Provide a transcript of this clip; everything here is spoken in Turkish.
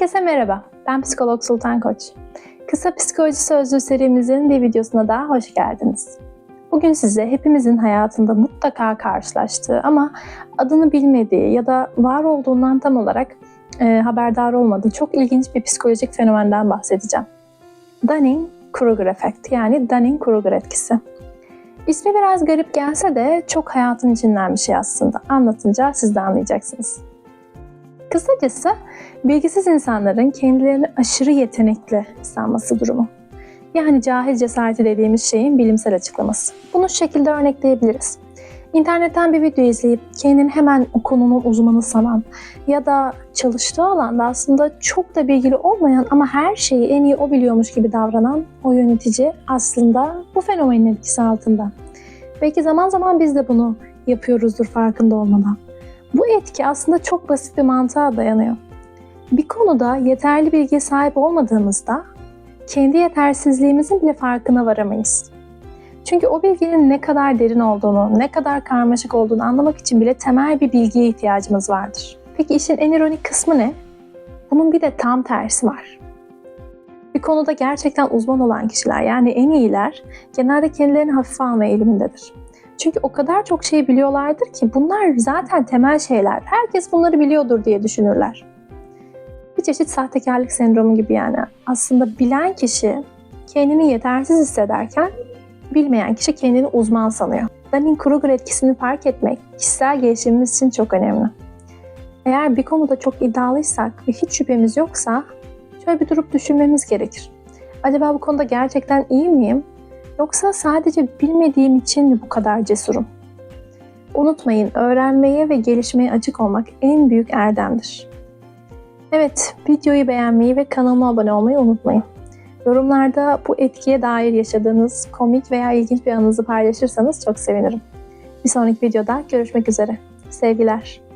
Herkese merhaba, ben psikolog Sultan Koç. Kısa Psikoloji Sözlüğü serimizin bir videosuna daha hoş geldiniz. Bugün size hepimizin hayatında mutlaka karşılaştığı ama adını bilmediği ya da var olduğundan tam olarak e, haberdar olmadığı çok ilginç bir psikolojik fenomenden bahsedeceğim. Dunning-Kruger efekt yani Dunning-Kruger etkisi. İsmi biraz garip gelse de çok hayatın içinden bir şey aslında. Anlatınca siz de anlayacaksınız. Kısacası bilgisiz insanların kendilerini aşırı yetenekli sanması durumu. Yani cahil cesareti dediğimiz şeyin bilimsel açıklaması. Bunu şu şekilde örnekleyebiliriz. İnternetten bir video izleyip kendini hemen o konunun uzmanı sanan ya da çalıştığı alanda aslında çok da bilgili olmayan ama her şeyi en iyi o biliyormuş gibi davranan o yönetici aslında bu fenomenin etkisi altında. Belki zaman zaman biz de bunu yapıyoruzdur farkında olmadan. Bu etki aslında çok basit bir mantığa dayanıyor. Bir konuda yeterli bilgiye sahip olmadığımızda kendi yetersizliğimizin bile farkına varamayız. Çünkü o bilginin ne kadar derin olduğunu, ne kadar karmaşık olduğunu anlamak için bile temel bir bilgiye ihtiyacımız vardır. Peki işin en ironik kısmı ne? Bunun bir de tam tersi var. Bir konuda gerçekten uzman olan kişiler yani en iyiler genelde kendilerini hafife alma eğilimindedir. Çünkü o kadar çok şey biliyorlardır ki bunlar zaten temel şeyler. Herkes bunları biliyordur diye düşünürler. Bir çeşit sahtekarlık sendromu gibi yani. Aslında bilen kişi kendini yetersiz hissederken bilmeyen kişi kendini uzman sanıyor. Dunning-Kruger etkisini fark etmek kişisel gelişimimiz için çok önemli. Eğer bir konuda çok iddialıysak ve hiç şüphemiz yoksa şöyle bir durup düşünmemiz gerekir. Acaba bu konuda gerçekten iyi miyim? Yoksa sadece bilmediğim için mi bu kadar cesurum? Unutmayın, öğrenmeye ve gelişmeye açık olmak en büyük erdemdir. Evet, videoyu beğenmeyi ve kanalıma abone olmayı unutmayın. Yorumlarda bu etkiye dair yaşadığınız komik veya ilginç bir anınızı paylaşırsanız çok sevinirim. Bir sonraki videoda görüşmek üzere. Sevgiler.